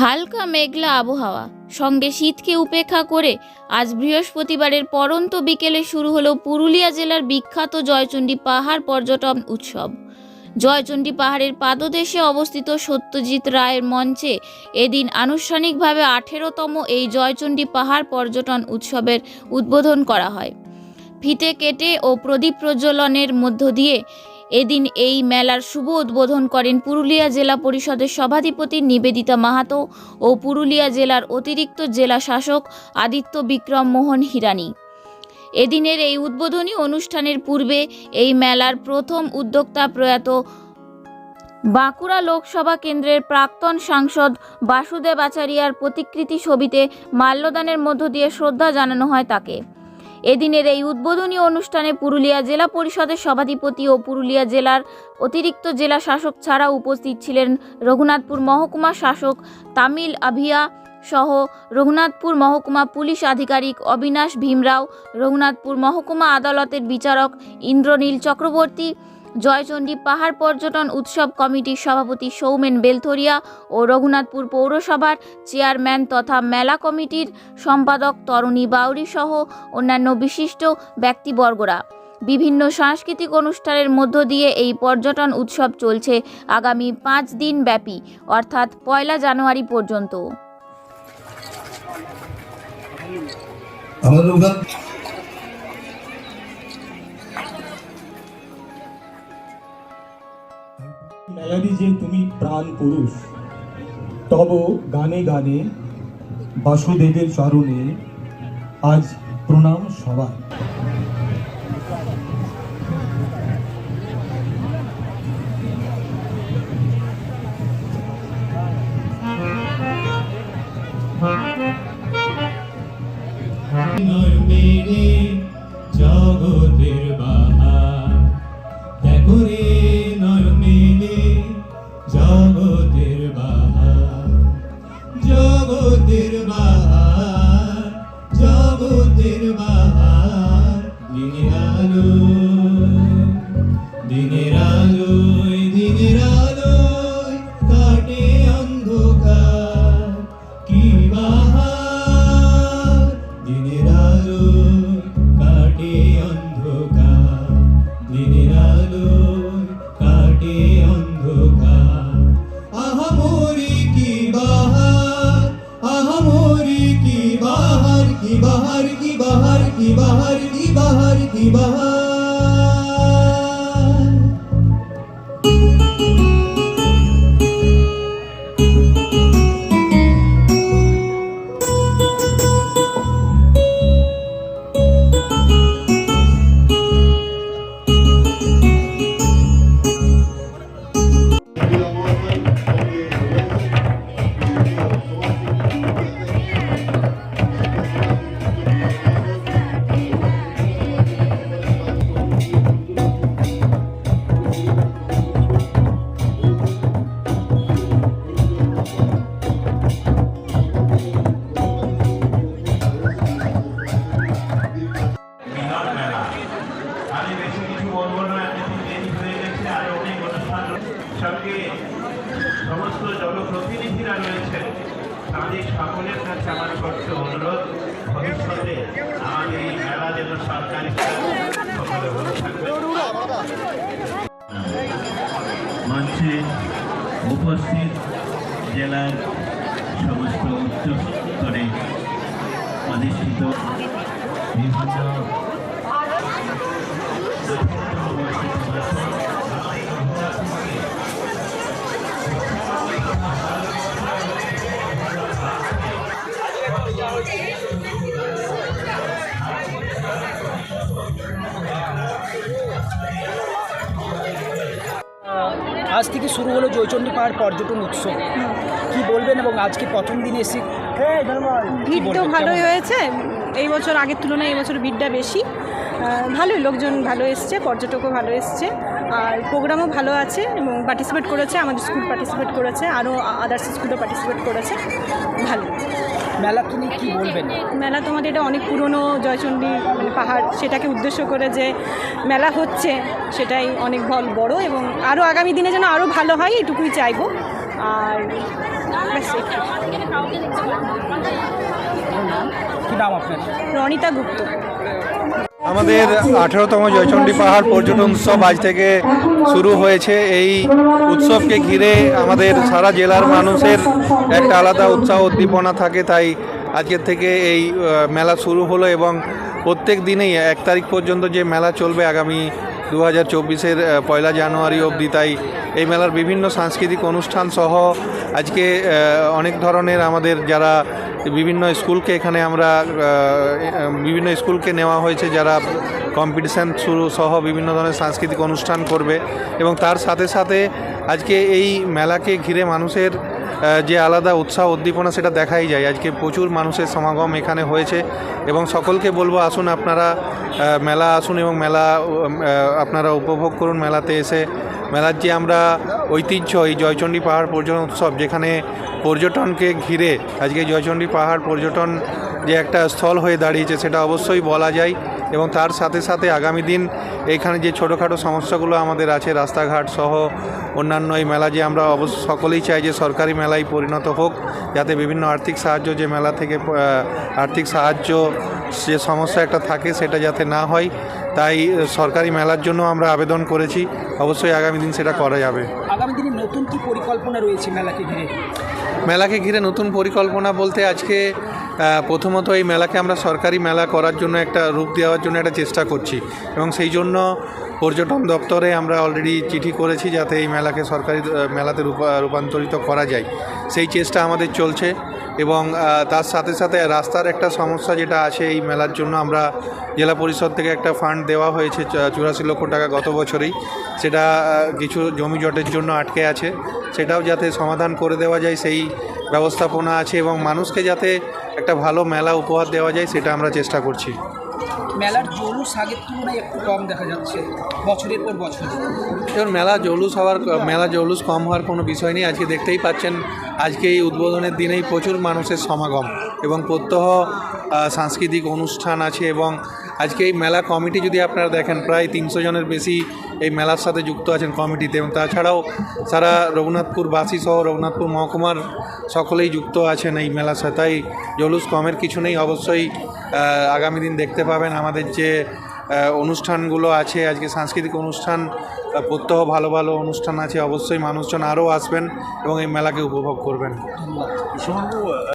হালকা মেঘলা আবহাওয়া। সঙ্গে শীতকে উপেক্ষা করে আজ বৃহস্পতিবারের পরন্ত বিকেলে শুরু হলো পুরুলিয়া জেলার বিখ্যাত জয়চণ্ডী পাহাড় পর্যটন উৎসব। জয়চণ্ডী পাহাড়ের পাদদেশে অবস্থিত সত্যজিৎ রায়ের মঞ্চে এদিন আনুষ্ঠানিকভাবে আঠেরোতম এই জয়চণ্ডী পাহাড় পর্যটন উৎসবের উদ্বোধন করা হয়। ফিতে কেটে ও প্রদীপ প্রজ্বলনের মধ্য দিয়ে এদিন এই মেলার শুভ উদ্বোধন করেন পুরুলিয়া জেলা পরিষদের সভাধিপতি নিবেদিতা মাহাতো ও পুরুলিয়া জেলার অতিরিক্ত জেলা শাসক আদিত্য বিক্রম মোহন হিরানি। এদিনের এই উদ্বোধনী অনুষ্ঠানের পূর্বে এই মেলার প্রথম উদ্যোক্তা প্রয়াত বাঁকুড়া লোকসভা কেন্দ্রের প্রাক্তন সাংসদ বাসুদেব আচারিয়ার প্রতিকৃতি ছবিতে মাল্যদানের মধ্য দিয়ে শ্রদ্ধা জানানো হয় তাকে। এদিনের এই উদ্বোধনী অনুষ্ঠানে পুরুলিয়া জেলা পরিষদের সভাধিপতি ও পুরুলিয়া জেলার অতিরিক্ত জেলা শাসক ছাড়া উপস্থিত ছিলেন রঘুনাথপুর মহকুমা শাসক তামিল আভিয়া সহ রঘুনাথপুর মহকুমা পুলিশ আধিকারিক অবিনাশ ভীমরাও, রঘুনাথপুর মহকুমা আদালতের বিচারক ইন্দ্রনীল চক্রবর্তী জয়চণ্ডী পাহাড় পর্যটন উৎসব কমিটির সভাপতি সৌমেন বেলথরিয়া ও রঘুনাথপুর পৌরসভার চেয়ারম্যান তথা মেলা কমিটির সম্পাদক তরুণী বাউরি সহ অন্যান্য বিশিষ্ট ব্যক্তিবর্গরা। বিভিন্ন সাংস্কৃতিক অনুষ্ঠানের মধ্য দিয়ে এই পর্যটন উৎসব চলছে আগামী পাঁচ দিন ব্যাপী, অর্থাৎ পয়লা জানুয়ারি পর্যন্ত। মেলারি যে তুমি প্রাণ পুরুষ তব গানে গানে বাসুদেবের চরণে আজ প্রণাম সবার সমস্ত জনপ্রতিনিধিরা রয়েছেন। তাদের সকলের কাছে আমার ছোট্ট অনুরোধ, ভবিষ্যতে আমাদের এই মেলা যেন সরকারি মঞ্চে উপস্থিত জেলার সমস্ত উচ্চ স্তরে অধিষ্ঠিত বিভিন্ন আজ থেকে শুরু হলো জয়চণ্ডী পাহাড় পর্যটন উৎসব। কি বলবেন এবং আজকে প্রথম দিন এসে কি ভিড় তো ভালোই হয়েছে। এই বছর আগের তুলনায় এই বছর ভিড়টা বেশি। ভালোই লোকজন ভালো এসছে পর্যটকও ভালো এসছে। আর প্রোগ্রামও ভালো আছে এবং পার্টিসিপেট করেছে আমাদের স্কুল পার্টিসিপেট করেছে আরও আদার্স স্কুলও পার্টিসিপেট করেছে। ভালো। মেলাকে তুমি কি বলবেন মেলা তোমাদের এটা অনেক পুরনো জয়চণ্ডী মানে পাহাড় সেটাকে উদ্দেশ্য করে যে মেলা হচ্ছে সেটাই অনেক ভালো বড় এবং আরও আগামী দিনে যেন আরও ভালো হয় এটুকুই চাইব। আর ব্যাস কি নাম আপনার? রনিতা গুপ্ত। আমাদের আঠেরোতম জয়চণ্ডী পাহাড় পর্যটন উৎসব আজ থেকে শুরু হয়েছে। এই উৎসবকে ঘিরে আমাদের সারা জেলার মানুষের একটা আলাদা উৎসাহ উদ্দীপনা থাকে, তাই আজকের থেকে এই মেলা শুরু হলো এবং প্রত্যেক দিনেই এক তারিখ পর্যন্ত যে মেলা চলবে আগামী দু হাজার চব্বিশের পয়লা জানুয়ারি অবধি তাই এই মেলার বিভিন্ন সাংস্কৃতিক অনুষ্ঠান সহ আজকে অনেক ধরনের আমাদের যারা বিভিন্ন স্কুলকে এখানে আমরা বিভিন্ন স্কুলকে নেওয়া হয়েছে, যারা কম্পিটিশান শুরু সহ বিভিন্ন ধরনের সাংস্কৃতিক অনুষ্ঠান করবে এবং তার সাথে সাথে আজকে এই মেলাকে ঘিরে মানুষের যে আলাদা উৎসাহ উদ্দীপনা সেটা দেখাই যায়। আজকে প্রচুর মানুষের সমাগম এখানে হয়েছে এবং সকলকে বলব, আসুন আপনারা মেলা আসুন এবং মেলা আপনারা উপভোগ করুন মেলাতে এসে। মেলার যে আমরা ঐতিহ্য, এই জয়চণ্ডী পাহাড় পর্যটন উৎসব, যেখানে পর্যটনকে ঘিরে আজকে জয়চণ্ডী পাহাড় পর্যটন যে একটা স্থল হয়ে দাঁড়িয়েছে, সেটা অবশ্যই বলা যায়। এবং তার সাথে সাথে আগামী দিন এখানে যে ছোটোখাটো সমস্যাগুলো আমাদের আছে রাস্তাঘাট সহ অন্যান্য এই মেলা যে আমরা অবশ্য সকলেই চাই যে সরকারি মেলায় পরিণত হোক যাতে বিভিন্ন আর্থিক সাহায্য যে মেলা থেকে আর্থিক সাহায্য যে সমস্যা একটা থাকে সেটা যাতে না হয় তাই সরকারি মেলার জন্য আমরা আবেদন করেছি। অবশ্যই আগামী দিন সেটা করা যাবে। আগামী দিনে নতুন কি পরিকল্পনা রয়েছে মেলাকে ঘিরে? মেলাকে ঘিরে নতুন পরিকল্পনা বলতে আজকে প্রথমত এই মেলাকে আমরা সরকারি মেলা করার জন্য একটা রূপ দেওয়ার জন্য একটা চেষ্টা করছি এবং সেই জন্য পর্যটন দপ্তরে আমরা অলরেডি চিঠি করেছি যাতে এই মেলাকে সরকারি মেলাতে রূপা- রূপান্তরিত করা যায়। সেই চেষ্টা আমাদের চলছে এবং তার সাথে সাথে রাস্তার একটা সমস্যা যেটা আছে এই মেলার জন্য আমরা জেলা পরিষদ থেকে একটা ফান্ড দেওয়া হয়েছে চুরাশি লক্ষ টাকা গত বছরেই। সেটা কিছু জমি জটের জন্য আটকে আছে। সেটাও যাতে সমাধান করে দেওয়া যায় সেই ব্যবস্থাপনা আছে এবং মানুষকে যাতে একটা ভালো মেলা উপহার দেওয়া যায় সেটা আমরা চেষ্টা করছি। মেলার জলুস আগের তুলনায় একটু কম দেখা যাচ্ছে বছরের পর বছর। এবার মেলা জলুস হওয়ার মেলা জলুস কম হওয়ার কোনো বিষয় নেই আজকে দেখতেই পাচ্ছেন আজকে এই উদ্বোধনের দিনেই প্রচুর মানুষের সমাগম এবং প্রত্যহ সাংস্কৃতিক অনুষ্ঠান আছে এবং আজকে এই মেলা কমিটি যদি আপনারা দেখেন, প্রায় তিনশো জনের বেশি এই মেলার সাথে যুক্ত আছেন কমিটিতে এবং তাছাড়াও সারা রঘুনাথপুরবাসী সহ রঘুনাথপুর মহকুমার সকলেই যুক্ত আছেন এই মেলার সাথে। তাই জলুস কমের কিছু নেই, অবশ্যই আগামী দিন দেখতে পাবেন আমাদের যে অনুষ্ঠানগুলো আছে। আজকে সাংস্কৃতিক অনুষ্ঠান প্রত্যহ ভালো ভালো অনুষ্ঠান আছে। অবশ্যই মানুষজন আরও আসবেন এবং এই মেলাকে উপভোগ করবেন।